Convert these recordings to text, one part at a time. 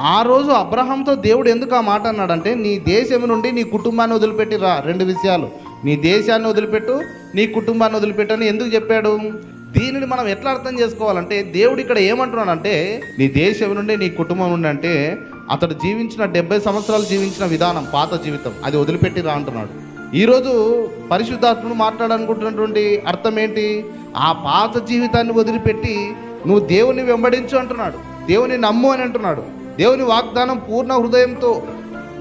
ఆ రోజు అబ్రహాంతో దేవుడు ఎందుకు ఆ మాట అన్నాడంటే నీ దేశం నుండి నీ కుటుంబాన్ని వదిలిపెట్టి రా రెండు విషయాలు. నీ దేశాన్ని వదిలిపెట్టు నీ కుటుంబాన్ని వదిలిపెట్టు అని ఎందుకు చెప్పాడు? దీనిని మనం ఎట్లా అర్థం చేసుకోవాలంటే దేవుడు ఇక్కడ ఏమంటున్నాడంటే నీ దేశం నుండి నీ కుటుంబం నుండి అంటే అతడు జీవించిన డెబ్బై సంవత్సరాలు జీవించిన విధానం పాత జీవితం. అది వదిలిపెట్టి రా అంటున్నాడు ఈరోజు పరిశుద్ధాత్ముడు మాట్లాడాలనుకుంటున్నటువంటి అర్థం ఏంటి? ఆ పాత జీవితాన్ని వదిలిపెట్టి నువ్వు దేవుని వెంబడించు అంటున్నాడు. దేవుని నమ్ము అని అంటున్నాడు. దేవుని వాగ్దానం పూర్ణ హృదయంతో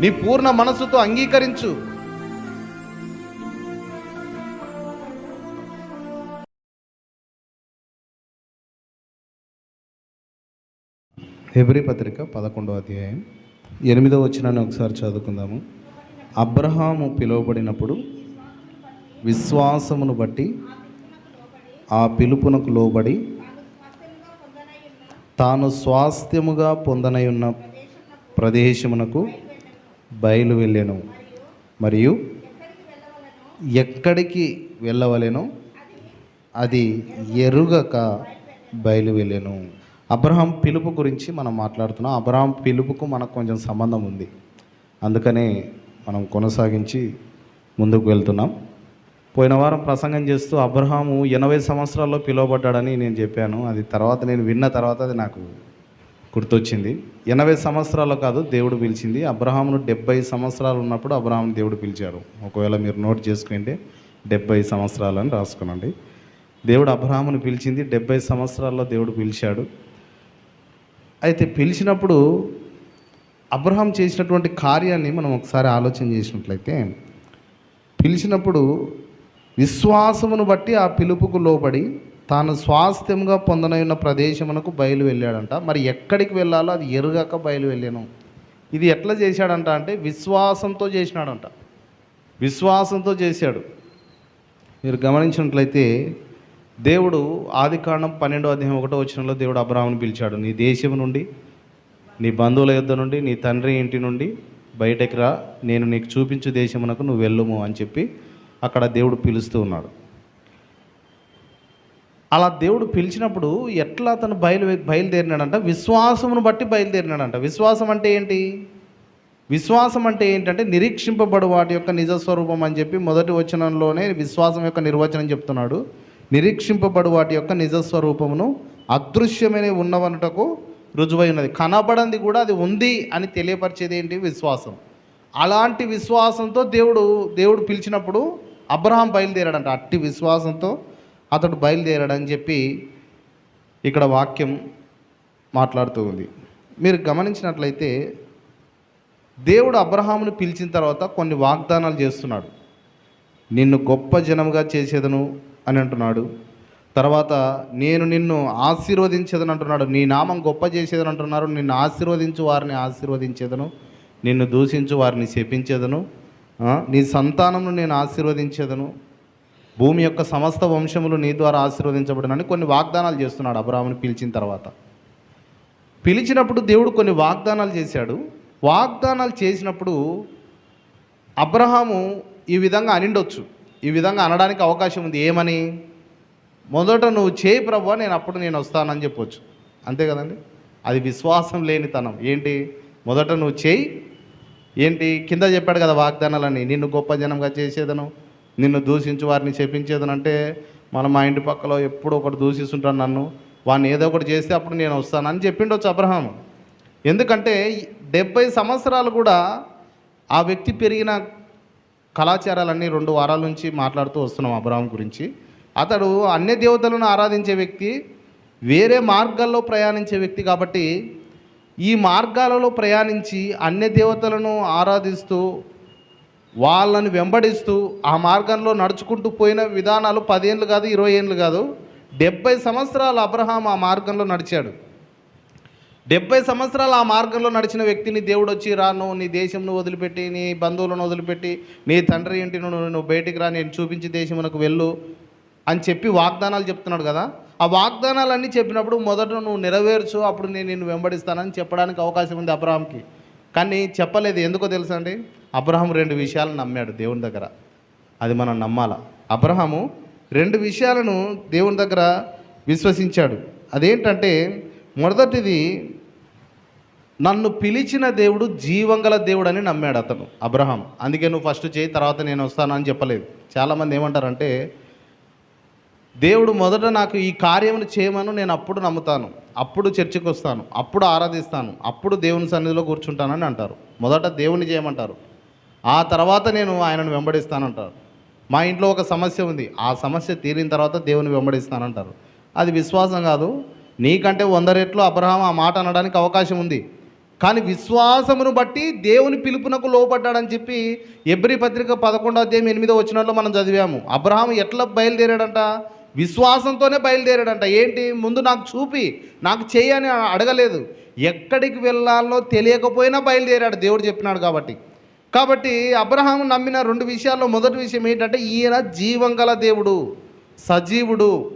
నీ పూర్ణ మనస్సుతో అంగీకరించు. హెబ్రి పత్రిక పదకొండవ అధ్యాయం ఎనిమిదవ వచ్చినాన్ని ఒకసారి చదువుకుందాము. అబ్రహాము పిలువబడినప్పుడు విశ్వాసమును బట్టి ఆ పిలుపునకు లోబడి తాను స్వాస్థ్యముగా పొందనై ఉన్న ప్రదేశమునకు బయలు వెళ్ళాను. మరియు ఎక్కడికి వెళ్ళవలెనో? అది ఎరుగక బయలు వెళ్ళాను. అబ్రహాం పిలుపు గురించి మనం మాట్లాడుతున్నాం. అబ్రహాం పిలుపుకు మనకు కొంచెం సంబంధం ఉంది. అందుకనే మనం కొనసాగించి ముందుకు వెళ్తున్నాం. పోయిన వారం ప్రసంగం చేస్తూ అబ్రహాము ఎనభై సంవత్సరాల్లో పిలువబడ్డాడని నేను చెప్పాను. అది తర్వాత నేను విన్న తర్వాత అది నాకు గుర్తొచ్చింది. ఎనభై సంవత్సరాలు కాదు దేవుడు పిలిచింది. అబ్రహామును డెబ్బై సంవత్సరాలు ఉన్నప్పుడు అబ్రహాం దేవుడు పిలిచాడు ఒకవేళ మీరు నోట్ చేసుకుంటే డెబ్బై సంవత్సరాలు అని రాసుకునండి. దేవుడు అబ్రహామును పిలిచింది డెబ్బై సంవత్సరాల్లో దేవుడు పిలిచాడు. అయితే పిలిచినప్పుడు అబ్రహాం చేసినటువంటి కార్యాన్ని మనం ఒకసారి ఆలోచన చేసినట్లయితే పిలిచినప్పుడు విశ్వాసమును బట్టి ఆ పిలుపుకు లోబడి తాను స్వాస్థ్యంగా పొందనయున్న ప్రదేశమునకు బయలు వెళ్ళాడంట. మరి ఎక్కడికి వెళ్ళాలో అది ఎరుగాక బయలు వెళ్ళాను. ఇది ఎట్లా చేశాడంట అంటే విశ్వాసంతో చేసినాడంట. విశ్వాసంతో చేశాడు. మీరు గమనించినట్లయితే దేవుడు ఆది కాండం పన్నెండో అధ్యాయం ఒకటో వచ్చినలో దేవుడు అబ్రాహ్మను పిలిచాడు. నీ దేశం నుండి నీ బంధువుల యుద్ధ నుండి నీ తండ్రి ఇంటి నుండి బయటకు రా. నేను నీకు చూపించు దేశమునకు నువ్వు వెళ్ళుము అని చెప్పి అక్కడ దేవుడు పిలుస్తూ ఉన్నాడు. అలా దేవుడు పిలిచినప్పుడు ఎట్లా అతను బయలు బయలుదేరినాడంట? విశ్వాసమును బట్టి బయలుదేరినాడంట. విశ్వాసం అంటే ఏంటి? విశ్వాసం అంటే ఏంటంటే నిరీక్షింపబడు వాటి యొక్క నిజస్వరూపం అని చెప్పి మొదటి వచనంలోనే విశ్వాసం యొక్క నిర్వచనం చెప్తున్నాడు. నిరీక్షింపబడు వాటి యొక్క నిజస్వరూపమును అదృశ్యమైన ఉన్నవనుటకు రుజువై ఉన్నది. కనబడంది కూడా అది ఉంది అని తెలియపరిచేది ఏంటి? విశ్వాసం. అలాంటి విశ్వాసంతో దేవుడు దేవుడు పిలిచినప్పుడు అబ్రహాం బయలుదేరాడంట అట్టి విశ్వాసంతో అతడు బయలుదేరాడని చెప్పి ఇక్కడ వాక్యం మాట్లాడుతూ ఉంది. మీరు గమనించినట్లయితే దేవుడు అబ్రహామును పిలిచిన తర్వాత కొన్ని వాగ్దానాలు చేస్తున్నాడు. నిన్ను గొప్ప జనముగా చేసేదను అని అంటున్నాడు. తర్వాత నేను నిన్ను ఆశీర్వదించేదని అంటున్నాడు. నీ నామం గొప్ప చేసేదని అంటున్నారు. నిన్ను ఆశీర్వదించు వారిని ఆశీర్వదించేదను. నిన్ను దూషించు వారిని శపించేదను. నీ సంతానమును నేను ఆశీర్వదించేదను. భూమి యొక్క సమస్త వంశములు నీ ద్వారా ఆశీర్వదించబడినని కొన్ని వాగ్దానాలు చేస్తున్నాడు అబ్రాహ్మని పిలిచిన తర్వాత. పిలిచినప్పుడు దేవుడు కొన్ని వాగ్దానాలు చేశాడు. వాగ్దానాలు చేసినప్పుడు అబ్రహాము ఈ విధంగా అనిండొచ్చు. ఈ విధంగా అనడానికి అవకాశం ఉంది. ఏమని? మొదట నువ్వు చేయి ప్రభు నేను అప్పుడు నేను వస్తానని చెప్పొచ్చు. అంతే కదండి? అది విశ్వాసం లేనితనం. ఏంటి? మొదట నువ్వు చేయి ఏంటి? కింద చెప్పాడు కదా వాగ్దానాలని నిన్ను గొప్ప జనంగా చేసేదను నిన్ను దూషించు వారిని చెప్పించేదను అంటే మనం మా ఇంటి పక్కలో ఎప్పుడు ఒకటి దూషిస్తుంటాను నన్ను. వాడిని ఏదో ఒకటి చేస్తే అప్పుడు నేను వస్తానని చెప్పిండొచ్చు అబ్రహాం ఎందుకంటే డెబ్బై సంవత్సరాలు కూడా ఆ వ్యక్తి పెరిగిన కళాచారాలన్నీ రెండు వారాల నుంచి మాట్లాడుతూ వస్తున్నాం అబ్రహాం గురించి. అతడు అన్య దేవతలను ఆరాధించే వ్యక్తి వేరే మార్గాల్లో ప్రయాణించే వ్యక్తి కాబట్టి ఈ మార్గాలలో ప్రయాణించి అన్య దేవతలను ఆరాధిస్తూ వాళ్ళని వెంబడిస్తూ ఆ మార్గంలో నడుచుకుంటూ పోయిన విధానాలు పదేళ్ళు కాదు ఇరవై ఏళ్ళు కాదు. డెబ్బై సంవత్సరాలు అబ్రహాం ఆ మార్గంలో నడిచాడు. డెబ్బై సంవత్సరాలు ఆ మార్గంలో నడిచిన వ్యక్తిని దేవుడు వచ్చి రా నువ్వు నీ దేశంను వదిలిపెట్టి నీ బంధువులను వదిలిపెట్టి నీ తండ్రి ఇంటి నుండి నువ్వు బయటికి రా నేను చూపించి దేశమునకు వెళ్ళు అని చెప్పి వాగ్దానాలు చెప్తున్నాడు కదా. ఆ వాగ్దానాలన్నీ చెప్పినప్పుడు మొదట నువ్వు నెరవేర్చు అప్పుడు నేను నిన్ను వెంబడిస్తానని చెప్పడానికి అవకాశం ఉంది అబ్రహాంకి. కానీ చెప్పలేదు. ఎందుకో తెలుసా అండి? అబ్రహాం రెండు విషయాలు నమ్మాడు దేవుని దగ్గర. అది మనం నమ్మాల? అబ్రహాము రెండు విషయాలను దేవుని దగ్గర విశ్వసించాడు. అదేంటంటే మొదటిది నన్ను పిలిచిన దేవుడు జీవంగల దేవుడు అని నమ్మాడు అతను అబ్రహాం అందుకే నువ్వు ఫస్ట్ చేయి తర్వాత నేను వస్తానని చెప్పలేదు. చాలామంది ఏమంటారంటే దేవుడు మొదట నాకు ఈ కార్యమును చేయమను నేను అప్పుడు నమ్ముతాను. అప్పుడు చర్చికి వస్తాను. అప్పుడు ఆరాధిస్తాను. అప్పుడు దేవుని సన్నిధిలో కూర్చుంటానని అంటారు. మొదట దేవుని చేయమంటారు. ఆ తర్వాత నేను ఆయనను వెంబడిస్తానంటారు. మా ఇంట్లో ఒక సమస్య ఉంది. ఆ సమస్య తీరిన తర్వాత దేవుని వెంబడిస్తానంటారు. అది విశ్వాసం కాదు. నీకంటే వంద రెట్లు అబ్రహాం ఆ మాట అనడానికి అవకాశం ఉంది. కానీ విశ్వాసమును బట్టి దేవుని పిలుపునకు లోపడ్డాడని చెప్పి ఎబ్రి పత్రిక పదకొండో అధ్యాయం ఎనిమిదో వచ్చినట్లు మనం చదివాము. అబ్రహాం ఎట్లా బయలుదేరాడంట? విశ్వాసంతోనే బయలుదేరాడంట. ఏంటి? ముందు నాకు చూపి నాకు చేయని అడగలేదు. ఎక్కడికి వెళ్ళాలో తెలియకపోయినా బయలుదేరాడు. దేవుడు చెప్పినాడు కాబట్టి. కాబట్టి అబ్రహాం నమ్మిన రెండు విషయాల్లో మొదటి విషయం ఏంటంటే ఈయన జీవం గల దేవుడు సజీవుడు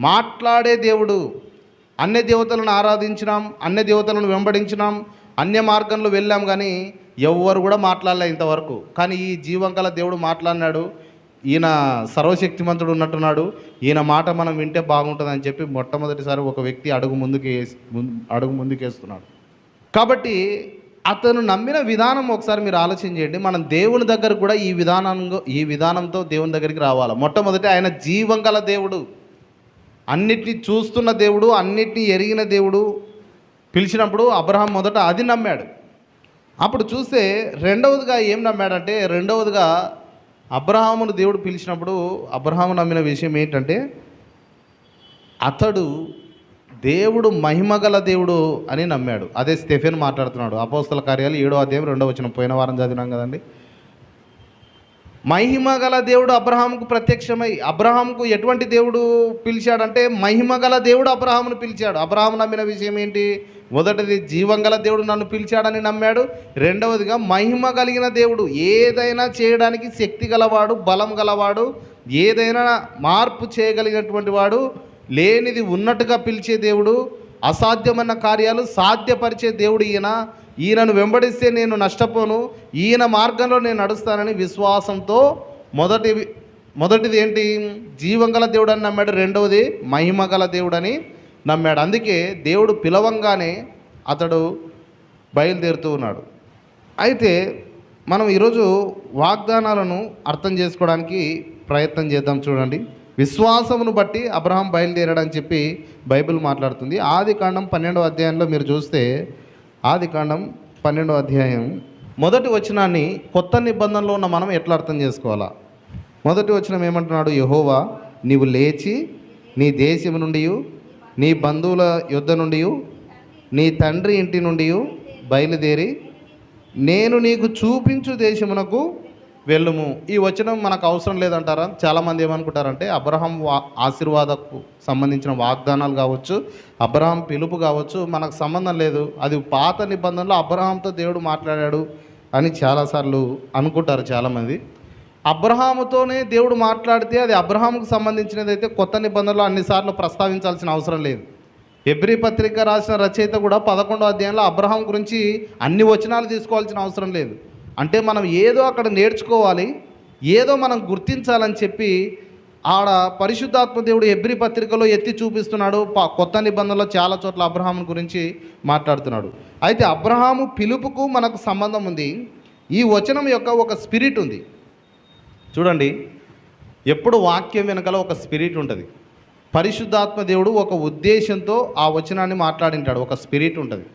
మాట్లాడే దేవుడు. అన్య దేవతలను ఆరాధించినాం అన్య దేవతలను వెంబడించినాం అన్య మార్గంలో వెళ్ళాం కానీ ఎవ్వరు కూడా మాట్లాడలే ఇంతవరకు. కానీ ఈ జీవం గల దేవుడు మాట్లాడినాడు. ఈయన సర్వశక్తిమంతుడు ఉన్నట్టున్నాడు. ఈయన మాట మనం వింటే బాగుంటుందని చెప్పి మొట్టమొదటిసారి ఒక వ్యక్తి అడుగు ముందుకు వేసి ముందు- అడుగు ముందుకేస్తున్నాడు. కాబట్టి అతను నమ్మిన విధానం ఒకసారి మీరు ఆలోచన చేయండి. మనం దేవుని దగ్గర కూడా ఈ విధానంలో ఈ విధానంతో దేవుని దగ్గరికి రావాలి? మొట్టమొదటి ఆయన జీవం గల దేవుడు. అన్నిటినీ చూస్తున్న దేవుడు అన్నిటినీ ఎరిగిన దేవుడు. పిలిచినప్పుడు అబ్రహాం మొదట అది నమ్మాడు. అప్పుడు చూస్తే రెండవదిగా ఏం నమ్మాడంటే రెండవదిగా అబ్రహామును దేవుడు పిలిచినప్పుడు అబ్రహాము నమ్మిన విషయం ఏంటంటే అతడు దేవుడు మహిమగల దేవుడు అని నమ్మాడు. అదే స్టెఫెన్ మాట్లాడుతున్నాడు. అపోస్తల కార్యాలు ఏడో అధ్యాయం రెండో వచ్చిన పోయిన వారం చదివినాం కదండి. మహిమగల దేవుడు అబ్రహాంకు ప్రత్యక్షమై అబ్రహాంకు ఎటువంటి దేవుడు పిలిచాడంటే మహిమగల దేవుడు అబ్రహామును పిలిచాడు. అబ్రహాము నమ్మిన విషయం ఏంటి? మొదటిది జీవంగల దేవుడు నన్ను పిలిచాడని నమ్మాడు. రెండవదిగా మహిమ కలిగిన దేవుడు ఏదైనా చేయడానికి శక్తి గలవాడు బలం గలవాడు ఏదైనా మార్పు చేయగలిగినటువంటి వాడు లేనిది ఉన్నట్టుగా పిలిచే దేవుడు అసాధ్యమైన కార్యాలు సాధ్యపరిచే దేవుడు ఈయన. ఈయనను వెంబడిస్తే నేను నష్టపోను ఈయన మార్గంలో నేను నడుస్తానని విశ్వాసంతో మొదటి మొదటిది ఏంటి? జీవంగల దేవుడు అని నమ్మాడు. రెండవది మహిమగల దేవుడు అని నమ్మాడు. అందుకే దేవుడు పిలవంగానే అతడు బయలుదేరుతూ ఉన్నాడు. అయితే మనం ఈరోజు వాగ్దానాలను అర్థం చేసుకోవడానికి ప్రయత్నం చేద్దాం చూడండి. విశ్వాసమును బట్టి అబ్రహాం బయలుదేరాడని చెప్పి బైబిల్ మాట్లాడుతుంది. ఆది కాండం పన్నెండవ అధ్యాయంలో మీరు చూస్తే ఆది కాండం పన్నెండవ అధ్యాయం మొదటి వచనాన్ని కొత్త నిబంధనలో ఉన్న మనం ఎట్లా అర్థం చేసుకోవాలా? మొదటి వచనం ఏమంటున్నాడు? యహోవా నీవు లేచి నీ దేశం నుండి నీ బంధువుల యుద్ధ నుండి నీ తండ్రి ఇంటి నుండి బయలుదేరి నేను నీకు చూపించు దేశమునకు వెళ్ళుము. ఈ వచనం మనకు అవసరం లేదంటారా? చాలామంది ఏమనుకుంటారంటే అబ్రహాం వా ఆశీర్వాదకు సంబంధించిన వాగ్దానాలు కావచ్చు అబ్రహాం పిలుపు కావచ్చు మనకు సంబంధం లేదు. అది పాత నిబంధనలో అబ్రహాంతో దేవుడు మాట్లాడాడు అని చాలాసార్లు అనుకుంటారు చాలామంది. అబ్రహాముతోనే దేవుడు మాట్లాడితే అది అబ్రహాముకు సంబంధించినదైతే కొత్త నిబంధనలో అన్నిసార్లు ప్రస్తావించాల్సిన అవసరం లేదు. ఎబ్రి పత్రిక రాసిన రచయిత కూడా పదకొండో అధ్యాయంలో అబ్రహాం గురించి అన్ని వచనాలు తీసుకోవాల్సిన అవసరం లేదు. అంటే మనం ఏదో అక్కడ నేర్చుకోవాలి ఏదో మనం గుర్తించాలని చెప్పి ఆడ పరిశుద్ధాత్మ దేవుడు ఎబ్రి పత్రికలో ఎత్తి చూపిస్తున్నాడు ప- కొత్త నిబంధనలో చాలా చోట్ల అబ్రహాం గురించి మాట్లాడుతున్నాడు. అయితే అబ్రహాము పిలుపుకు మనకు సంబంధం ఉంది. ఈ వచనం యొక్క ఒక స్పిరిట్ ఉంది. చూడండి ఎప్పుడు వాక్యం వెనకాల ఒక స్పిరిట్ ఉంటుంది. పరిశుద్ధాత్మ దేవుడు ఒక ఉద్దేశంతో ఆ వచనాన్ని మాట్లాడింటాడు ఒక స్పిరిట్ ఉంటుంది.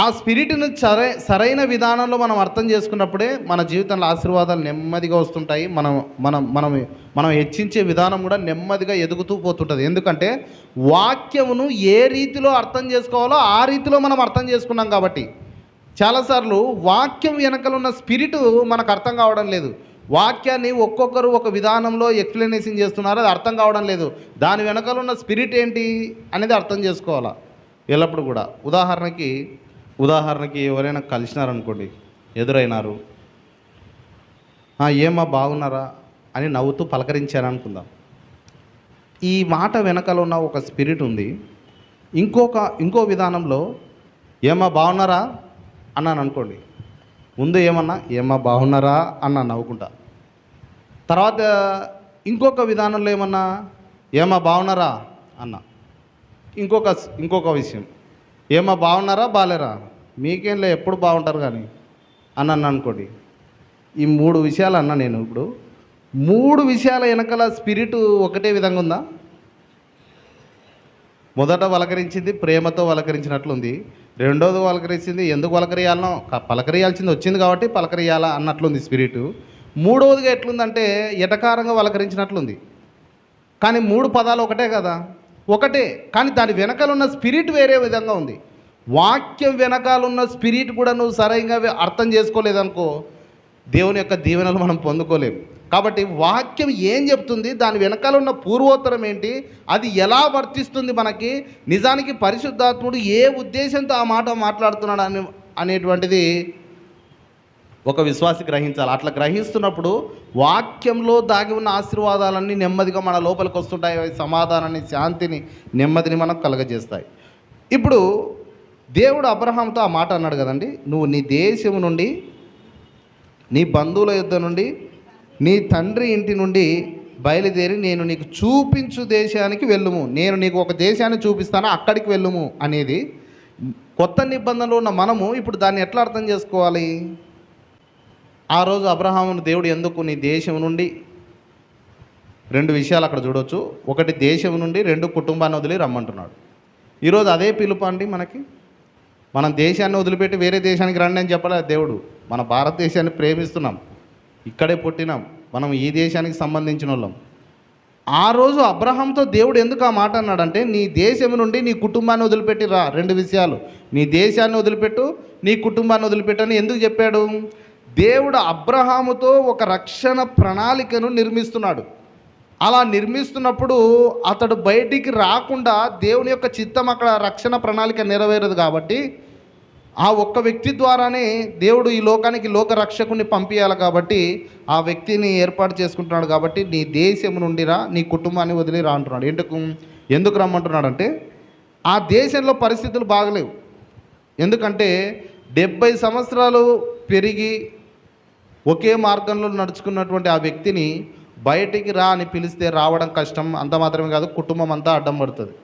ఆ స్పిరిట్ని సరై సరైన విధానంలో మనం అర్థం చేసుకున్నప్పుడే మన జీవితంలో ఆశీర్వాదాలు నెమ్మదిగా వస్తుంటాయి. మనం మనం మనం మనం హెచ్చించే విధానం కూడా నెమ్మదిగా ఎదుగుతూ పోతుంటుంది. ఎందుకంటే వాక్యమును ఏ రీతిలో అర్థం చేసుకోవాలో ఆ రీతిలో మనం అర్థం చేసుకున్నాం కాబట్టి. చాలాసార్లు వాక్యం వెనకలు ఉన్న స్పిరిట్ మనకు అర్థం కావడం లేదు. వాక్యాన్ని ఒక్కొక్కరు ఒక విధానంలో ఎక్స్ప్లెనేషన్ చేస్తున్నారు అది అర్థం కావడం లేదు. దాని వెనకాల ఉన్న స్పిరిట్ ఏంటి అనేది అర్థం చేసుకోవాలా? ఎల్లప్పుడు కూడా. ఉదాహరణకి ఉదాహరణకి ఎవరైనా కలిసినారనుకోండి ఎదురైనారు. ఏమా బాగున్నారా? అని నవ్వుతూ పలకరించారు అనుకుందాం ఈ మాట వెనకాల ఉన్న ఒక స్పిరిట్ ఉంది. ఇంకొక ఇంకో విధానంలో ఏమా బాగున్నారా? అన్నాను అనుకోండి ముందు ఏమన్నా ఏమా బాగున్నారా? అన్న నవ్వుకుంటా. తర్వాత ఇంకొక విధానంలో ఏమన్నా ఏమా బాగున్నారా? అన్న. ఇంకొక ఇంకొక విషయం ఏమా బాగున్నారా బాలేరా? మీకేంలే ఎప్పుడు బాగుంటారు కానీ అని అన్న అనుకోండి ఈ మూడు విషయాలు అన్నా నేను ఇప్పుడు. మూడు విషయాల వెనకాల స్పిరిట్ ఒకటే విధంగా ఉందా? మొదట వలకరించింది ప్రేమతో వలకరించినట్లుంది. రెండోది పలకరించింది ఎందుకు పలకరియాలనో పలకరియాల్సింది వచ్చింది కాబట్టి పలకరియాలా అన్నట్లుంది స్పిరిట్. మూడవదిగా ఎట్లుందంటే ఎటకారంగా వలకరించినట్లుంది. కానీ మూడు పదాలు ఒకటే కదా? ఒకటే. కానీ దాని వెనకాల ఉన్న స్పిరిట్ వేరే విధంగా ఉంది. వాక్యం వెనకాల ఉన్న స్పిరిట్ కూడా నువ్వు సరైనగా అర్థం చేసుకోలేదనుకో దేవుని యొక్క దీవెనలు మనం పొందుకోలేము. కాబట్టి వాక్యం ఏం చెప్తుంది? దాని వెనకాల ఉన్న పూర్వోత్తరం ఏంటి? అది ఎలా వర్తిస్తుంది మనకి? నిజానికి పరిశుద్ధాత్ముడు ఏ ఉద్దేశంతో ఆ మాట మాట్లాడుతున్నాడు అని అనేటువంటిది ఒక విశ్వాసి గ్రహించాలి. అట్లా గ్రహిస్తున్నప్పుడు వాక్యంలో దాగి ఉన్న ఆశీర్వాదాలన్నీ నెమ్మదిగా మన లోపలికి వస్తుంటాయి. అవి సమాధానాన్ని శాంతిని నెమ్మదిని మనకు కలగజేస్తాయి. ఇప్పుడు దేవుడు అబ్రహాంతో ఆ మాట అన్నాడు కదండి? నువ్వు నీ దేశం నుండి నీ బంధువుల యుద్ధ నుండి నీ తండ్రి ఇంటి నుండి బయలుదేరి నేను నీకు చూపించు దేశానికి వెళ్ళుము. నేను నీకు ఒక దేశాన్ని చూపిస్తాను అక్కడికి వెళ్ళుము అనేది కొత్త నిబంధనలో ఉన్న మనము ఇప్పుడు దాన్ని ఎట్లా అర్థం చేసుకోవాలి? ఆ రోజు అబ్రహామును దేవుడు ఎందుకు నీ దేశం నుండి రెండు విషయాలు అక్కడ చూడొచ్చు. ఒకటి దేశం నుండి రెండు కుటుంబాన్ని వదిలి రమ్మంటున్నాడు. ఈరోజు అదే పిలుపు అండి మనకి? మనం దేశాన్ని వదిలిపెట్టి వేరే దేశానికి రండి అని చెప్పలేదు దేవుడు. మన భారతదేశాన్ని ప్రేమిస్తున్నాం. ఇక్కడే పుట్టినాం. మనం ఈ దేశానికి సంబంధించిన వాళ్ళం ఆ రోజు అబ్రహాంతో దేవుడు ఎందుకు ఆ మాట అన్నాడంటే నీ దేశం నుండి నీ కుటుంబాన్ని వదిలిపెట్టి రా. రెండు విషయాలు. నీ దేశాన్ని వదిలిపెట్టు నీ కుటుంబాన్ని వదిలిపెట్టు అని ఎందుకు చెప్పాడు? దేవుడు అబ్రహాముతో ఒక రక్షణ ప్రణాళికను నిర్మిస్తున్నాడు. అలా నిర్మిస్తున్నప్పుడు అతడు బయటికి రాకుండా దేవుని యొక్క చిత్తం అక్కడ రక్షణ ప్రణాళిక నెరవేరదు కాబట్టి ఆ ఒక్క వ్యక్తి ద్వారానే దేవుడు ఈ లోకానికి లోక రక్షకుని పంపించాలి కాబట్టి ఆ వ్యక్తిని ఏర్పాటు చేసుకుంటున్నాడు కాబట్టి నీ దేశం నుండి రా నీ కుటుంబాన్ని వదిలి రా అంటున్నాడు. ఎందుకు? ఎందుకు రమ్మంటున్నాడు అంటే ఆ దేశంలో పరిస్థితులు బాగలేవు. ఎందుకంటే డెబ్బై సంవత్సరాలు పెరిగి ఒకే మార్గంలో నడుచుకున్నటువంటి ఆ వ్యక్తిని బయటికి రా అని పిలిస్తే రావడం కష్టం అంత మాత్రమే కాదు కుటుంబం అంతా అడ్డం పడుతుంది.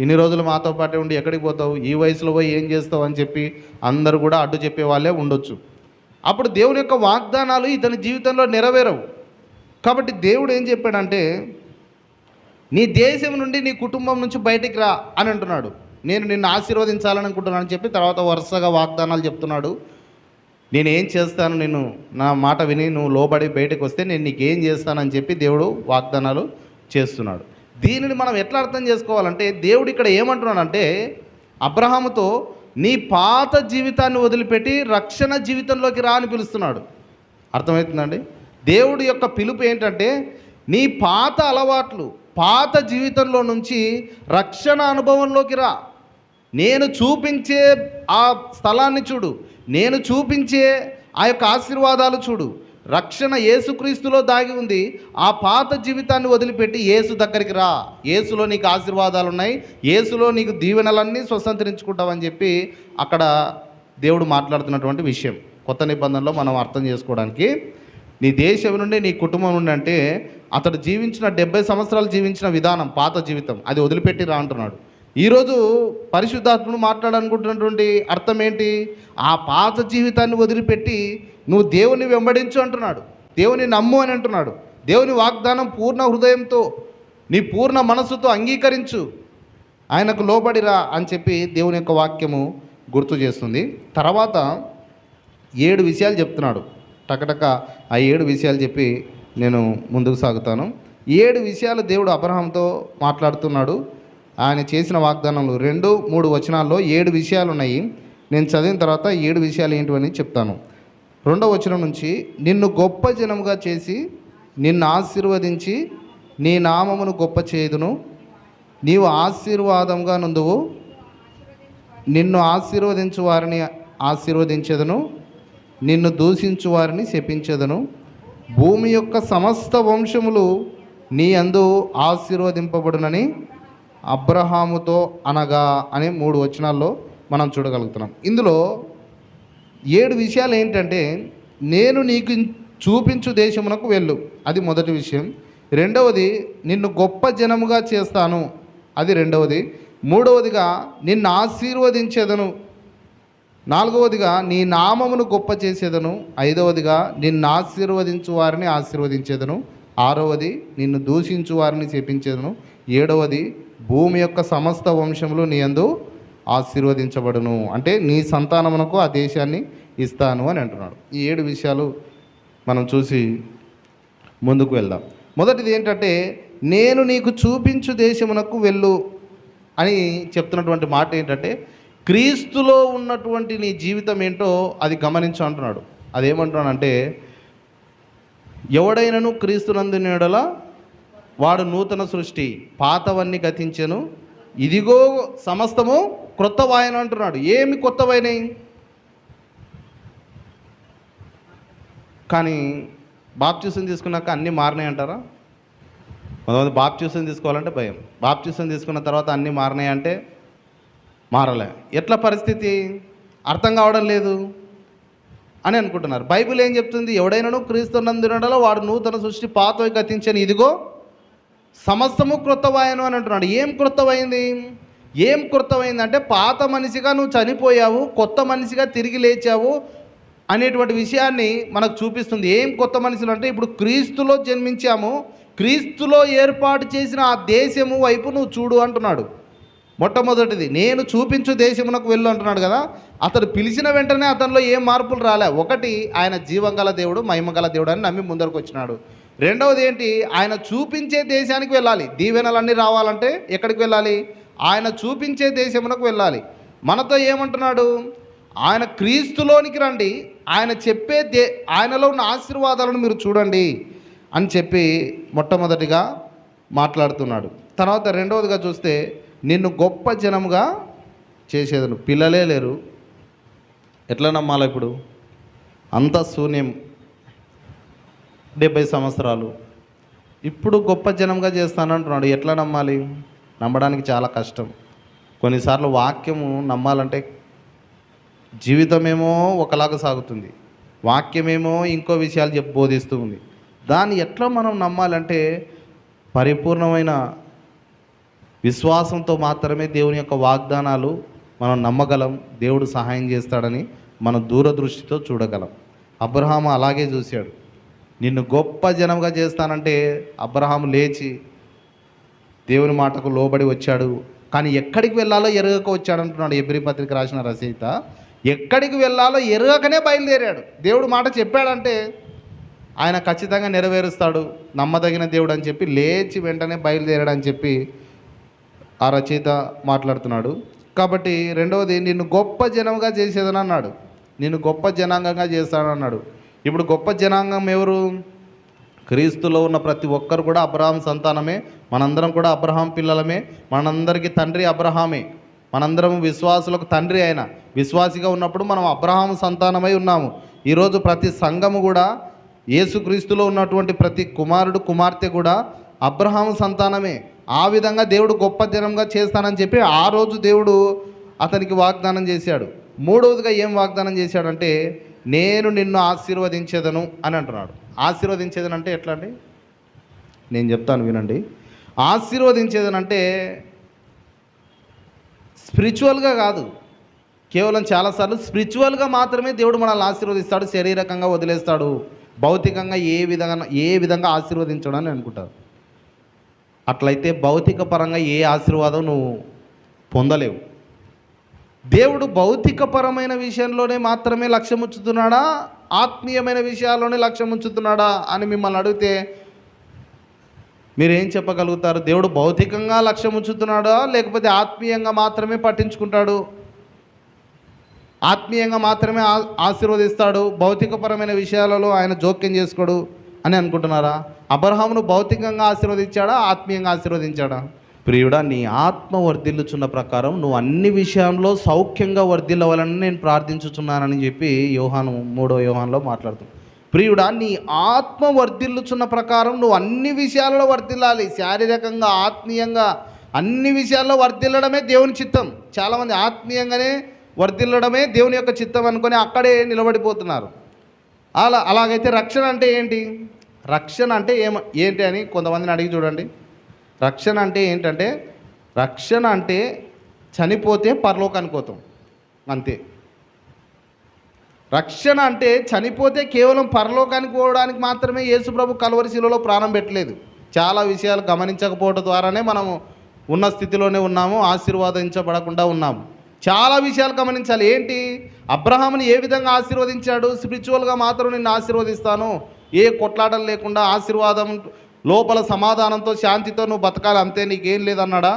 ఇన్ని రోజులు మాతో పాటే ఉండి ఎక్కడికి పోతావు? ఈ వయసులో పోయి ఏం చేస్తావు అని చెప్పి అందరూ కూడా అడ్డు చెప్పే వాళ్ళే ఉండొచ్చు. అప్పుడు దేవుని యొక్క వాగ్దానాలు ఇతని జీవితంలో నెరవేరవు. కాబట్టి దేవుడు ఏం చెప్పాడంటే నీ దేశం నుండి నీ కుటుంబం నుంచి బయటికి రా అని అంటున్నాడు. నేను నిన్ను ఆశీర్వదించాలని అనుకుంటున్నాను అని చెప్పి తర్వాత వరుసగా వాగ్దానాలు చెప్తున్నాడు. నేను ఏం చేస్తాను? నేను నా మాట విని నువ్వు లోబడి బయటకు వస్తే నేను నీకు ఏం చేస్తానని చెప్పి దేవుడు వాగ్దానాలు చేస్తున్నాడు. దీనిని మనం ఎట్లా అర్థం చేసుకోవాలంటే దేవుడు ఇక్కడ ఏమంటున్నాడంటే అబ్రహాముతో నీ పాత జీవితాన్ని వదిలిపెట్టి రక్షణ జీవితంలోకి రా అని పిలుస్తున్నాడు. అర్థమవుతుందండి? దేవుడి యొక్క పిలుపు ఏంటంటే నీ పాత అలవాట్లు పాత జీవితంలో నుంచి రక్షణ అనుభవంలోకి రా. నేను చూపించే ఆ స్థలాన్ని చూడు. నేను చూపించే ఆ యొక్క ఆశీర్వాదాలు చూడు. రక్షణ యేసుక్రీస్తులో దాగి ఉంది. ఆ పాత జీవితాన్ని వదిలిపెట్టి యేసు దగ్గరికి రా. యేసులో నీకు ఆశీర్వాదాలు ఉన్నాయి యేసులో నీకు దీవెనలన్నీ స్వతంత్రించుకుంటామని చెప్పి అక్కడ దేవుడు మాట్లాడుతున్నటువంటి విషయం. కొత్త నిబంధనలో మనం అర్థం చేసుకోవడానికి నీ దేశం నుండి నీ కుటుంబం నుండి అంటే అతడు జీవించిన డెబ్బై సంవత్సరాలు జీవించిన విధానం పాత జీవితం. అది వదిలిపెట్టి రా అంటున్నాడు. ఈరోజు పరిశుద్ధాత్ముడు మాట్లాడాలనుకుంటున్నటువంటి అర్థం ఏంటి? ఆ పాత జీవితాన్ని వదిలిపెట్టి నువ్వు దేవుని వెంబడించు అంటున్నాడు. దేవుని నమ్ము అని అంటున్నాడు. దేవుని వాగ్దానం పూర్ణ హృదయంతో నీ పూర్ణ మనస్సుతో అంగీకరించు. ఆయనకు లోబడిరా అని చెప్పి దేవుని యొక్క వాక్యము గుర్తు చేస్తుంది. తర్వాత ఏడు విషయాలు చెప్తున్నాడు. టకటక ఆ ఏడు విషయాలు చెప్పి నేను ముందుకు సాగుతాను. ఏడు విషయాలు దేవుడు అబ్రహాంతో మాట్లాడుతున్నాడు. ఆయన చేసిన వాగ్దానంలో రెండు మూడు వచనాల్లో ఏడు విషయాలు ఉన్నాయి. నేను చదివిన తర్వాత ఏడు విషయాలు ఏంటివని చెప్తాను. రెండవ వచనం నుంచి నిన్ను గొప్ప జనముగా చేసి నిన్ను ఆశీర్వదించి నీ నామమును గొప్ప చేయదును. నీవు ఆశీర్వాదంగా నుందువు. నిన్ను ఆశీర్వదించు వారిని ఆశీర్వదించదును. నిన్ను దూషించు వారిని శపించదును. భూమి యొక్క సమస్త వంశములు నీ అందు ఆశీర్వదింపబడునని అబ్రహాముతో అనగా అనే మూడు వచనాల్లో మనం చూడగలుగుతున్నాం. ఇందులో ఏడు విషయాలు ఏంటంటే నేను నీకు చూపించు దేశమునకు వెళ్ళు. అది మొదటి విషయం. రెండవది నిన్ను గొప్ప జనముగా చేస్తాను. అది రెండవది. మూడవదిగా నిన్ను ఆశీర్వదించేదను. నాలుగవదిగా నీ నామమును గొప్ప చేసేదను. ఐదవదిగా నిన్ను ఆశీర్వదించు వారిని ఆశీర్వదించేదను. ఆరవది నిన్ను దూషించు వారిని చెప్పించేదను ఏడవది భూమి యొక్క సమస్త వంశములు నీ అందు ఆశీర్వదించబడును. అంటే నీ సంతానమునకు ఆ దేశాన్ని ఇస్తాను అని అంటున్నాడు. ఈ ఏడు విషయాలు మనం చూసి ముందుకు వెళ్దాం. మొదటిది ఏంటంటే నేను నీకు చూపించు దేశమునకు వెళ్ళు అని చెప్తున్నటువంటి మాట ఏంటంటే క్రీస్తులో ఉన్నటువంటి నీ జీవితం ఏంటో అది గమనించు అంటున్నాడు. అదేమంటున్నానంటే ఎవడైనను క్రీస్తునందునేడల వాడు నూతన సృష్టి పాతవన్నీ గతించెను ఇదిగో సమస్తము క్రొత్తవాయన అంటున్నాడు. ఏమి కొత్తవైనవి కానీ బాప్త్యూసం తీసుకున్నాక అన్నీ మారినాయి అంటారా? కొంతమంది బాప్త్యూసం తీసుకోవాలంటే భయం. బాప్త్యూసం తీసుకున్న తర్వాత అన్నీ మారినాయి అంటే మారలే. ఎట్లా పరిస్థితి? అర్థం కావడం లేదు అని అనుకుంటున్నారు. బైబిల్ ఏం చెప్తుంది? ఎవడైనాను క్రీస్తునందునడలో వాడు నూతన సృష్టి పాతవి గతించని. ఇదిగో సమస్తము క్రొత్తవాయను అని అంటున్నాడు. ఏం క్రొత్తమైంది ఏం క్రొత్తమైంది అంటే పాత మనిషిగా నువ్వు చనిపోయావు కొత్త మనిషిగా తిరిగి లేచావు అనేటువంటి విషయాన్ని మనకు చూపిస్తుంది. ఏం కొత్త మనుషులు అంటే ఇప్పుడు క్రీస్తులో జన్మించాము క్రీస్తులో ఏర్పాటు చేసిన ఆ దేశము వైపు నువ్వు చూడు అంటున్నాడు. మొట్టమొదటిది నేను చూపించు దేశమునకు వెళ్ళు అంటున్నాడు కదా. అతడు పిలిచిన వెంటనే అతనిలో ఏం మార్పులు రాలే. ఒకటి ఆయన జీవం గల దేవుడు మహిమ గల దేవుడు అని నమ్మి ముందరకు వచ్చినాడు రెండవది ఏంటి? ఆయన చూపించే దేశానికి వెళ్ళాలి. దీవెనలన్నీ రావాలంటే ఎక్కడికి వెళ్ళాలి? ఆయన చూపించే దేశమునకు వెళ్ళాలి. మనతో ఏమంటున్నాడు? ఆయన క్రీస్తులోనికి రండి. ఆయన చెప్పే దే ఆయనలో ఉన్న ఆశీర్వాదాలను మీరు చూడండి అని చెప్పి మొట్టమొదటిగా మాట్లాడుతున్నాడు. తర్వాత రెండవదిగా చూస్తే నిన్ను గొప్ప జనముగా చేసేదను. పిల్లలే లేరు. ఎట్లా నమ్మాలి ఇప్పుడు? అంత శూన్యం. డెబ్బై సంవత్సరాలు. ఇప్పుడు గొప్ప జనంగా చేస్తానంటున్నాడు. ఎట్లా నమ్మాలి? నమ్మడానికి చాలా కష్టం. కొన్నిసార్లు వాక్యము నమ్మాలంటే జీవితమేమో ఒకలాగా సాగుతుంది. వాక్యమేమో ఇంకో విషయాలు చెప్పి బోధిస్తూ ఉంది. దాన్ని ఎట్లా మనం నమ్మాలంటే పరిపూర్ణమైన విశ్వాసంతో మాత్రమే దేవుని యొక్క వాగ్దానాలు మనం నమ్మగలం దేవుడు సహాయం చేస్తాడని మనం దూరదృష్టితో చూడగలం. అబ్రహాం అలాగే చూశాడు. నిన్ను గొప్ప జనంగా చేస్తానంటే అబ్రహాం లేచి దేవుని మాటకు లోబడి వచ్చాడు. కానీ ఎక్కడికి వెళ్ళాలో ఎరగక వచ్చాడు అంటున్నాడు ఎబ్రి పత్రిక రాసిన రచయిత. ఎక్కడికి వెళ్ళాలో ఎరగకనే బయలుదేరాడు. దేవుడు మాట చెప్పాడంటే ఆయన ఖచ్చితంగా నెరవేరుస్తాడు. నమ్మదగిన దేవుడు అని చెప్పి లేచి వెంటనే బయలుదేరాడు అని చెప్పి ఆ రచయిత మాట్లాడుతున్నాడు. కాబట్టి రెండవది నిన్ను గొప్ప జనంగా చేసేదని అన్నాడు నిన్ను గొప్ప జనాంగంగా చేస్తానన్నాడు. ఇప్పుడు గొప్ప జనాంగం ఎవరు? క్రీస్తులో ఉన్న ప్రతి ఒక్కరు కూడా అబ్రహాం సంతానమే. మనందరం కూడా అబ్రహాం పిల్లలమే. మనందరికీ తండ్రి అబ్రహామే. మనందరం విశ్వాసులకు తండ్రి అయిన విశ్వాసిగా ఉన్నప్పుడు మనం అబ్రహాం సంతానమై ఉన్నాము. ఈరోజు ప్రతి సంఘము కూడా యేసుక్రీస్తులో ఉన్నటువంటి ప్రతి కుమారుడు కుమార్తె కూడా అబ్రహాం సంతానమే. ఆ విధంగా దేవుడు గొప్ప జనంగా చేస్తానని చెప్పి ఆ రోజు దేవుడు అతనికి వాగ్దానం చేశాడు. మూడవదిగా ఏం వాగ్దానం చేశాడంటే నేను నిన్ను ఆశీర్వదించేదను అని అంటున్నాడు. ఆశీర్వదించేదని అంటే ఎట్లా అండి? నేను చెప్తాను వినండి. ఆశీర్వదించేదని అంటే స్పిరిచువల్గా కాదు. కేవలం చాలాసార్లు స్పిరిచువల్గా మాత్రమే దేవుడు మనల్ని ఆశీర్వదిస్తాడు శారీరకంగా వదిలేస్తాడు భౌతికంగా ఏ విధంగా ఏ విధంగా ఆశీర్వదించడం అని అనుకుంటారు అట్లయితే భౌతిక పరంగా ఏ ఆశీర్వాదం నువ్వు పొందలేవు. దేవుడు భౌతికపరమైన విషయంలోనే మాత్రమే లక్ష్యం ఉంచుతున్నాడా ఆత్మీయమైన విషయాల్లోనే లక్ష్యం ఉంచుతున్నాడా అని మిమ్మల్ని అడిగితే మీరేం చెప్పగలుగుతారు? దేవుడు భౌతికంగా లక్ష్యం ఉంచుతున్నాడా లేకపోతే ఆత్మీయంగా మాత్రమే పట్టించుకుంటాడు? ఆత్మీయంగా మాత్రమే ఆ ఆశీర్వదిస్తాడు? భౌతికపరమైన విషయాలలో ఆయన జోక్యం చేసుకోడు? అని అనుకుంటున్నారా? అబ్రహామును భౌతికంగా ఆశీర్వదించాడా? ఆత్మీయంగా ఆశీర్వదించాడా? ప్రియుడా నీ ఆత్మ వర్ధిల్లుచున్న ప్రకారం నువ్వు అన్ని విషయంలో సౌఖ్యంగా వర్ధిల్లవాలని నేను ప్రార్థించుచున్నానని చెప్పి యోహాను మూడో యోహాన్లో మాట్లాడుతుంది. ప్రియుడా నీ ఆత్మ వర్ధిల్లుచున్న ప్రకారం నువ్వు అన్ని విషయాలలో వర్ధిల్లాలి. శారీరకంగా ఆత్మీయంగా అన్ని విషయాల్లో వర్ధిల్లడమే దేవుని చిత్తం. చాలామంది ఆత్మీయంగానే వర్ధిల్లడమే దేవుని యొక్క చిత్తం అనుకొని అక్కడే నిలబడిపోతున్నారు. అలా అలాగైతే రక్షణ అంటే ఏంటి? రక్షణ అంటే ఏమ ఏంటి అని కొంతమందిని అడిగి చూడండి. రక్షణ అంటే ఏంటంటే రక్షణ అంటే చనిపోతే పరలోకానికి పోతాం. అంతే. రక్షణ అంటే చనిపోతే కేవలం పరలోకానికి పోవడానికి మాత్రమే యేసుప్రభు కలవరిశిలలో ప్రాణం పెట్టలేదు. చాలా విషయాలు గమనించకపోవడం ద్వారానే మనము ఉన్న స్థితిలోనే ఉన్నాము ఆశీర్వాదించబడకుండా ఉన్నాము. చాలా విషయాలు గమనించాలి. ఏంటి? అబ్రహాముని ఏ విధంగా ఆశీర్వదించాడు? స్పిరిచువల్గా మాత్రం నిన్ను ఆశీర్వదిస్తాను. ఏ కొట్లాటలు లేకుండా ఆశీర్వాదం లోపల సమాధానంతో శాంతితో నువ్వు బతకాలి అంతే నీకేం లేదన్నాడా?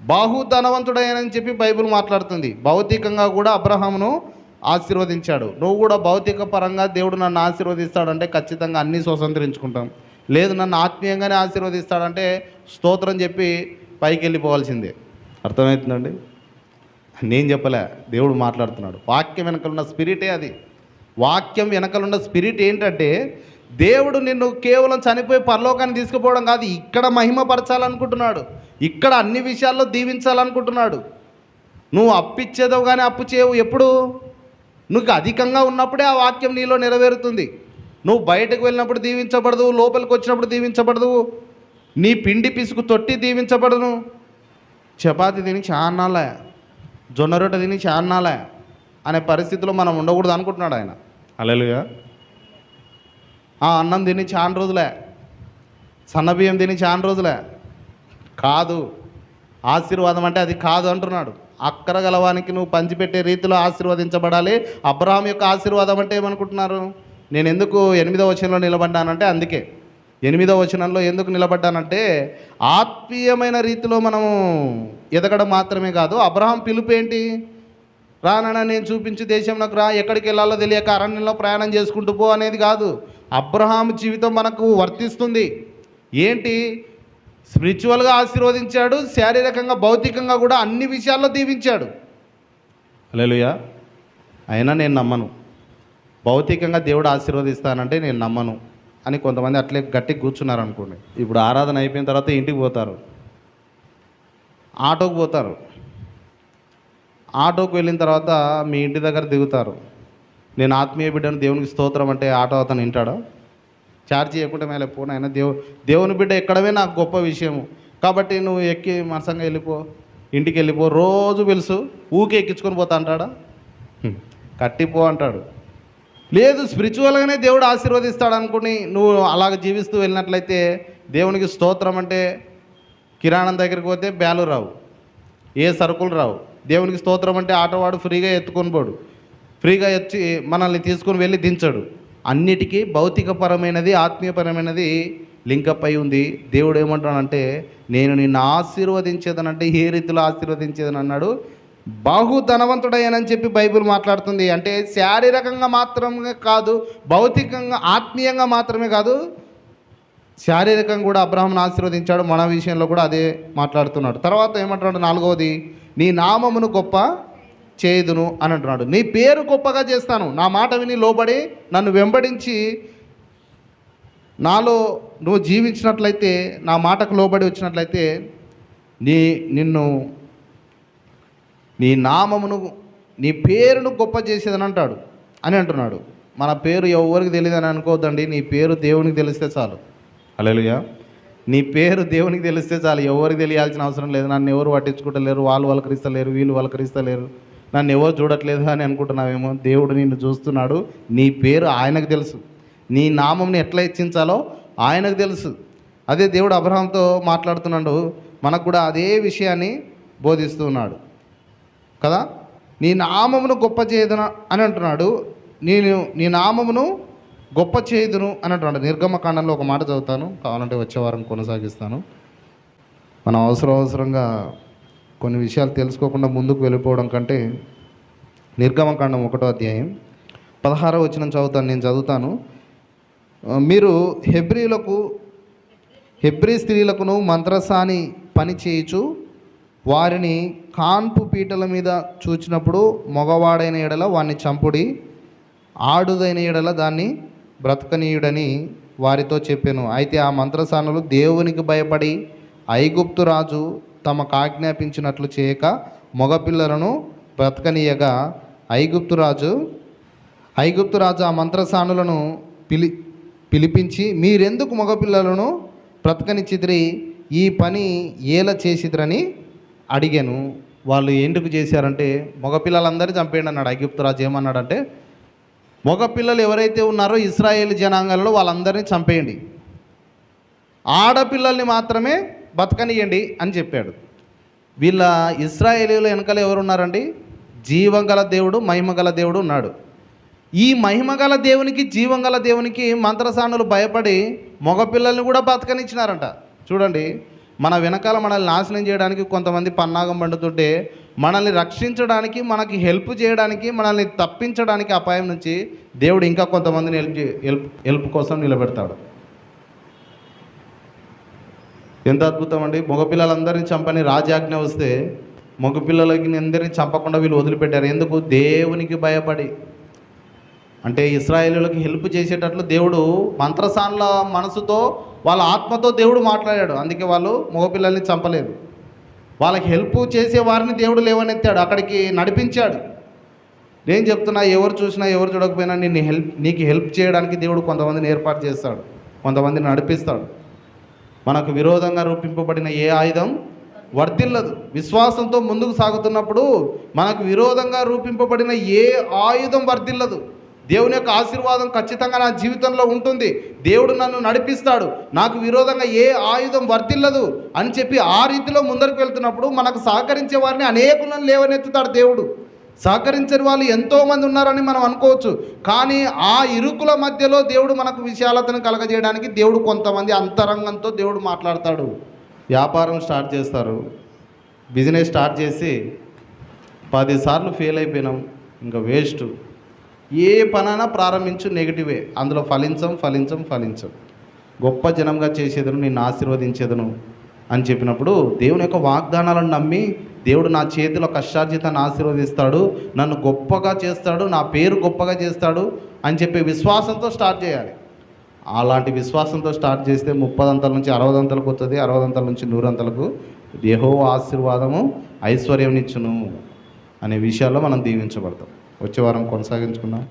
బాహు ధనవంతుడైనని చెప్పి బైబిల్ మాట్లాడుతుంది. భౌతికంగా కూడా అబ్రహామును ఆశీర్వదించాడు. నువ్వు కూడా భౌతిక పరంగా దేవుడు నన్ను ఆశీర్వదిస్తాడంటే ఖచ్చితంగా అన్నీ స్వతంత్రించుకుంటాం. లేదు నన్ను ఆత్మీయంగానే ఆశీర్వదిస్తాడంటే స్తోత్రం చెప్పి పైకి వెళ్ళిపోవాల్సిందే అర్థమవుతుందండి? నేను చెప్పలే దేవుడు మాట్లాడుతున్నాడు. వాక్యం వెనకలున్న స్పిరిటే అది. వాక్యం వెనకలున్న స్పిరిట్ ఏంటంటే దేవుడు నిన్ను కేవలం చనిపోయి పరలోకాన్ని తీసుకుపోవడం కాదు ఇక్కడ మహిమపరచాలనుకుంటున్నాడు. ఇక్కడ అన్ని విషయాల్లో దీవించాలనుకుంటున్నాడు. నువ్వు అప్పిచ్చేదవు కానీ అప్పు చేయవు. ఎప్పుడు? నువ్వు అధికంగా ఉన్నప్పుడే ఆ వాక్యం నీలో నెరవేరుతుంది. నువ్వు బయటకు వెళ్ళినప్పుడు దీవించబడదు లోపలికి వచ్చినప్పుడు దీవించబడదు. నీ పిండి పిసుకు తొట్టి దీవించబడను. చపాతి తిని చాన్నాలే. జొన్న రొట్టె తిని చాన్నాలే. అనే పరిస్థితిలో మనం ఉండకూడదు అనుకుంటున్నాడు ఆయన. అలలుగా ఆ అన్నం తిని చాలా రోజులే. సన్నబియ్యం తిని చాలా రోజులే. కాదు ఆశీర్వాదం అంటే అది కాదు అంటున్నాడు. అక్కర గలవానికి నువ్వు పంచిపెట్టే రీతిలో ఆశీర్వదించబడాలి. అబ్రహాం యొక్క ఆశీర్వాదం అంటే ఏమనుకుంటున్నారు? నేను ఎందుకు ఎనిమిదో వచనంలో నిలబడ్డానంటే అందుకే. ఎనిమిదో వచనంలో ఎందుకు నిలబడ్డానంటే ఆత్మీయమైన రీతిలో మనము ఎదగడం మాత్రమే కాదు. అబ్రహాం పిలుపు ఏంటి? రానన్నా నేను చూపించు నాకు రా ఎక్కడికి వెళ్ళాలో తెలియక అరణ్యంలో ప్రయాణం చేసుకుంటూ పో అనేది కాదు. అబ్రహాం జీవితం మనకు వర్తిస్తుంది. ఏంటి? స్పిరిచువల్గా ఆశీర్వదించాడు శారీరకంగా భౌతికంగా కూడా అన్ని విషయాల్లో దీవించాడు. అలెలుయా అయినా నేను నమ్మను. భౌతికంగా దేవుడు ఆశీర్వదిస్తానంటే నేను నమ్మను అని కొంతమంది అట్లే గట్టి కూర్చున్నారు అనుకోండి ఇప్పుడు ఆరాధన అయిపోయిన తర్వాత ఇంటికి పోతారు. ఆటోకి పోతారు. ఆటోకి వెళ్ళిన తర్వాత మీ ఇంటి దగ్గర దిగుతారు. నేను ఆత్మీయ బిడ్డను దేవునికి స్తోత్రం అంటే ఆటో అతను వింటాడా. ఛార్జ్ చేయకుండా మేలే పోను అయినా దేవు దేవుని బిడ్డ ఎక్కడమే నాకు గొప్ప విషయము. కాబట్టి నువ్వు ఎక్కి మనసంగా వెళ్ళిపో ఇంటికి వెళ్ళిపో రోజు పిలుసు ఊకే ఎక్కించుకొని పోతా అంటాడా? కట్టిపో అంటాడు. లేదు స్పిరిచువల్గానే దేవుడు ఆశీర్వదిస్తాడు అనుకుని నువ్వు అలాగ జీవిస్తూ వెళ్ళినట్లయితే దేవునికి స్తోత్రం అంటే కిరాణం దగ్గరికి పోతే బ్యాలు రావు. ఏ సరుకులు రావు. దేవునికి స్తోత్రం అంటే ఆటోవాడు ఫ్రీగా ఎత్తుకొని పోడు. ఫ్రీగా వచ్చి మనల్ని తీసుకొని వెళ్ళి దించడు. అన్నిటికీ భౌతికపరమైనది ఆత్మీయపరమైనది లింకప్ అయి ఉంది. దేవుడు ఏమంటాడంటే నేను నిన్ను ఆశీర్వదించేదనంటే ఏ రీతిలో ఆశీర్వదించేదని అన్నాడు. బాహు ధనవంతుడయ్యానని చెప్పి బైబిల్ మాట్లాడుతుంది. అంటే శారీరకంగా మాత్రమే కాదు భౌతికంగా ఆత్మీయంగా మాత్రమే కాదు శారీరకంగా కూడా అబ్రహాంను ఆశీర్వదించాడు మన విషయంలో కూడా అదే మాట్లాడుతున్నాడు. తర్వాత ఏమంటున్నాడు నాలుగవది? నీ నామమును గొప్ప చేయుదును అని అంటున్నాడు. నీ పేరు గొప్పగా చేస్తాను. నా మాట విని లోబడి నన్ను వెంబడించి నాలో నువ్వు జీవించినట్లయితే నా మాటకు లోబడి వచ్చినట్లయితే నీ నిన్ను నీ నామమును నీ పేరును గొప్ప చేసేదని అంటాడు అని అంటున్నాడు. మన పేరు ఎవరికి తెలియదని అనుకోవద్దండి. నీ పేరు దేవునికి తెలిస్తే చాలు. అలెలుగా నీ పేరు దేవునికి తెలిస్తే చాలు ఎవరికి తెలియాల్సిన అవసరం లేదు. నన్ను ఎవరు పట్టించుకుంటలేరు వాళ్ళు వలకరిస్తలేరు వీళ్ళు వలకరిస్తలేరు. నన్ను ఎవరు చూడట్లేదు అని అనుకుంటున్నావేమో దేవుడు నిన్ను చూస్తున్నాడు. నీ పేరు ఆయనకు తెలుసు. నీ నామంని ఎట్లా హెచ్చించాలో ఆయనకు తెలుసు. అదే దేవుడు అబ్రహాంతో మాట్లాడుతున్నాడు. మనకు కూడా అదే విషయాన్ని బోధిస్తూ ఉన్నాడు. కదా? నీ నామమును గొప్ప చేయదన అని అంటున్నాడు. నేను నీ నామమును గొప్ప చేదును అన్నటువంటి నిర్గమకాండంలో ఒక మాట చదువుతాను. కావాలంటే వచ్చే వారం కొనసాగిస్తాను. మనం అవసరం అవసరంగా కొన్ని విషయాలు తెలుసుకోకుండా ముందుకు వెళ్ళిపోవడం కంటే నిర్గమకాండం ఒకటో అధ్యాయం పదహారో వచ్చిన చదువుతాను నేను చదువుతాను. మీరు హెబ్రీలకు హెబ్రీ స్త్రీలకును మంత్రసాని పని చేయుచు వారిని కాన్పు పీటల మీద చూచినప్పుడు మగవాడైన ఎడల వారిని చంపుడి ఆడుదైన ఎడల దాన్ని బ్రతకనీయుడని వారితో చెప్పాను. అయితే ఆ మంత్రసానులు దేవునికి భయపడి ఐగుప్తు రాజు తమకు ఆజ్ఞాపించినట్లు చేయక మగపిల్లలను బ్రతకనీయగా ఐగుప్తు రాజు ఐగుప్తు రాజు ఆ మంత్రసానులను పిలి పిలిపించి మీరెందుకు మగపిల్లలను బ్రతకనిచ్చిద్రి ఈ పని ఏల చేసిద్రని అడిగాను. వాళ్ళు ఎందుకు చేశారంటే మగపిల్లలందరినీ చంపేయండి అన్నాడు ఐగుప్తు రాజు ఏమన్నాడంటే మగపిల్లలు ఎవరైతే ఉన్నారో ఇస్రాయేల్ జనాంగంలో వాళ్ళందరినీ చంపేయండి. ఆడపిల్లల్ని మాత్రమే బతకనియండి అని చెప్పాడు. వీళ్ళ ఇస్రాయేలీల వెనకలు ఎవరు ఉన్నారండి దేవుడు మహిమ గల దేవుడు ఉన్నాడు. ఈ మహిమ గల దేవునికి జీవంగల దేవునికి మంత్రసానులు భయపడి మగపిల్లల్ని కూడా బతకనిచ్చినారంట. చూడండి మన వెనకాల మనల్ని నాశనం చేయడానికి కొంతమంది పన్నాగం పండుతుంటే మనల్ని రక్షించడానికి మనకి హెల్ప్ చేయడానికి మనల్ని తప్పించడానికి అపాయం నుంచి దేవుడు ఇంకా కొంతమందిని హెల్ప్ చే- హెల్ప్ హెల్ప్ కోసం నిలబెడతాడు. ఎంత అద్భుతం అండి. మగపిల్లలందరినీ చంపని రాజాజ్ఞ వస్తే మగపిల్లలకి అందరినీ చంపకుండా వీళ్ళు వదిలిపెట్టారు. ఎందుకు? దేవునికి భయపడి. అంటే ఇస్రాయేలీలకు హెల్ప్ చేసేటట్లు దేవుడు మంత్రసాన్ల మనసుతో వాళ్ళ ఆత్మతో దేవుడు మాట్లాడాడు. అందుకే వాళ్ళు మగపిల్లల్ని చంపలేదు. వాళ్ళకి హెల్ప్ చేసే వారిని దేవుడు లేవనెత్తాడు. అక్కడికి నడిపించాడు. నేను చెప్తున్నా ఎవరు చూసినా ఎవరు చూడకపోయినా నిన్ను హెల్ప్ నీకు హెల్ప్ చేయడానికి దేవుడు కొంతమందిని ఏర్పాటు చేస్తాడు. కొంతమందిని నడిపిస్తాడు. మనకు విరోధంగా రూపింపబడిన ఏ ఆయుధం వర్ధిల్లదు. విశ్వాసంతో ముందుకు సాగుతున్నప్పుడు మనకు విరోధంగా రూపింపబడిన ఏ ఆయుధం వర్తిల్లదు దేవుని యొక్క ఆశీర్వాదం ఖచ్చితంగా నా జీవితంలో ఉంటుంది. దేవుడు నన్ను నడిపిస్తాడు. నాకు విరోధంగా ఏ ఆయుధం వర్తిల్లదు అని చెప్పి ఆ రీతిలో ముందరకు వెళ్తున్నప్పుడు మనకు సహకరించే వారిని అనేకులను లేవనెత్తుతాడు దేవుడు. సహకరించని వాళ్ళు ఎంతోమంది ఉన్నారని మనం అనుకోవచ్చు. కానీ ఆ ఇరుకుల మధ్యలో దేవుడు మనకు విశాలతను కలగజేయడానికి దేవుడు కొంతమంది అంతరంగంతో దేవుడు మాట్లాడతాడు. వ్యాపారం స్టార్ట్ చేస్తారు. బిజినెస్ స్టార్ట్ చేసి పదిసార్లు ఫెయిల్ అయిపోయినాం. ఇంకా వేస్ట్. ఏ పనైనా ప్రారంభించు నెగిటివే అందులో ఫలించం ఫలించం ఫలించం. గొప్ప జనంగా చేసేదను నేను ఆశీర్వదించేదను అని చెప్పినప్పుడు దేవుని యొక్క వాగ్దానాలను నమ్మి దేవుడు నా చేతిలో కష్టార్జితాన్ని ఆశీర్వదిస్తాడు నన్ను గొప్పగా చేస్తాడు నా పేరు గొప్పగా చేస్తాడు అని చెప్పి విశ్వాసంతో స్టార్ట్ చేయాలి. అలాంటి విశ్వాసంతో స్టార్ట్ చేస్తే ముప్పదంతల నుంచి అరవదంతలకు వస్తుంది అరవదంతల నుంచి నూరంతలకు దేహో ఆశీర్వాదము ఐశ్వర్యం ఇచ్చును అనే విషయాల్లో మనం దీవించబడతాం. వచ్చే వారం కొనసాగించుకుందాం.